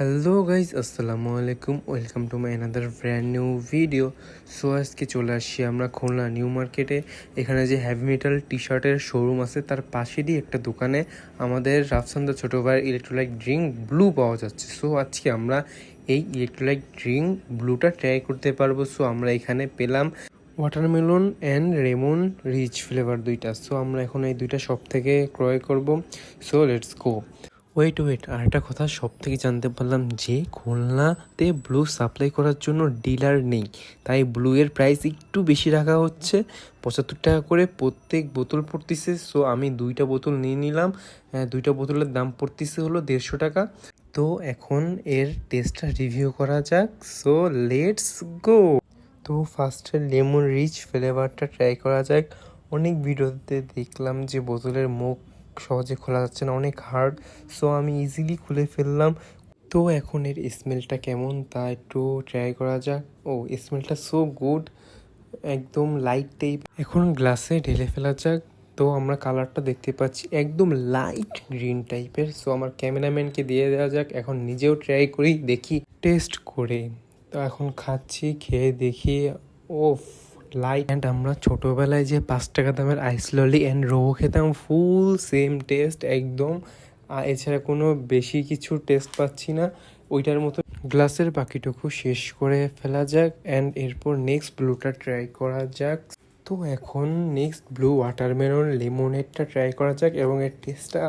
Hello guys আসসালামু আলাইকুম welcome to my another brand new video so আজকে চলে আসছি আমরা খুলনা নিউ মার্কেটে। এখানে যে হ্যাভি মেটাল টি শার্টের শোরুম আছে, তার পাশেরই একটা দোকানে আমাদের রাফসান্দা ছোটো ভাইয়ের ইলেকট্রোলাইট ড্রিঙ্ক ব্লু পাওয়া যাচ্ছে। সো আজকে আমরা এই ইলেকট্রোলাইট ড্রিঙ্ক ব্লুটা ট্রাই করতে পারব। সো আমরা এখানে পেলাম watermelon and lemon rich flavour দুইটা। সো আমরা এখন এই দুইটা সব থেকে ক্রয় করব। So let's go wait wait আর একটা কথা সব থেকে জানতে পারলাম যে খুলনাতে ব্লু সাপ্লাই করার জন্য ডিলার নেই। তাই ব্লু এর প্রাইস একটু বেশি রাখা হচ্ছে। পঁচাত্তর টাকা করে প্রত্যেক বোতল পড়তেছে। সো আমি দুইটা বোতল নিয়ে নিলাম। দুইটা বোতলের দাম পড়তেছে হলো দেড়শো টাকা। তো এখন এর টেস্টটা রিভিউ করা যাক। সো লেটস গো তো ফার্স্টে লেমন রিচ ফ্লেভারটা ট্রাই করা যাক। অনেক ভিডিওতে দেখলাম যে বোতলের মুখ সহজে খোলা যাচ্ছে না, অনেক হার্ড সো আমি ইজিলি খুলে ফেললাম। তো এখন এর স্মেলটা কেমন তা একটু ট্রাই করা যাক। ও স্মেলটা সো গুড একদম লাইট টাইপ এখন গ্লাসে ঢেলে ফেলা যাক। তো আমরা কালারটা দেখতে পাচ্ছি একদম লাইট গ্রিন টাইপের সো আমার ক্যামেরাম্যানকে দিয়ে দেওয়া যাক, এখন নিজেও ট্রাই করি, দেখি টেস্ট করে। তো এখন খাচ্ছি, খেয়ে দেখি ও লাইট অ্যান্ড আমরা ছোটোবেলায় যে পাঁচ টাকা দামের আইস ললি অ্যান্ড রো খেতাম ফুল সেম টেস্ট একদম আর এছাড়া কোনো বেশি কিছু টেস্ট পাচ্ছি না। ওইটার মতো গ্লাসের বাকিটুকু শেষ করে ফেলা যাক অ্যান্ড এরপর নেক্সট ব্লুটা ট্রাই করা যাক। তো এখন নেক্সট ব্লু ওয়াটারমেলন লেমনেডটা ট্রাই করা যাক এবং এর টেস্টটা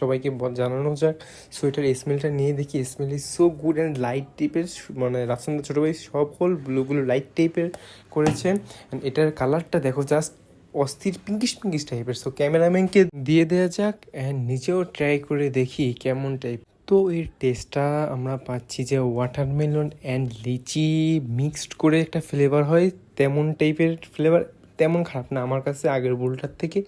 সবাইকে জানানো যাক। সো এটার স্মেলটা নিয়ে দেখি। Smell is so good and light টাইপের মানে রাফসান্দা ছোটো ভাই সব হল ব্লুগুলো লাইট টাইপের করেছে। And এটার কালারটা দেখো জাস্ট অস্থির পিঙ্কিশ পিঙ্কিশ টাইপের সো ক্যামেরাম্যানকে দিয়ে দেওয়া যাক অ্যান্ড নিজেও ট্রাই করে দেখি কেমন টাইপ তো এর টেস্টটা আমরা পাচ্ছি যে ওয়াটারমেলন অ্যান্ড লিচি মিক্সড করে একটা ফ্লেভার হয়, তেমন টাইপের ফ্লেভার তেমন খারাপ না। আমার কাছে আগের বুলটার থেকে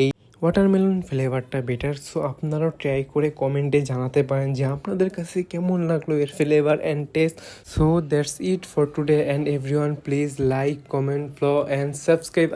এই ওয়াটারমেলন ফ্লেভারটা বেটার সো আপনারাও ট্রাই করে কমেন্টে জানাতে পারেন যে আপনাদের কাছে কেমন লাগল এর flavour and taste so that's it for today and everyone please like comment follow and subscribe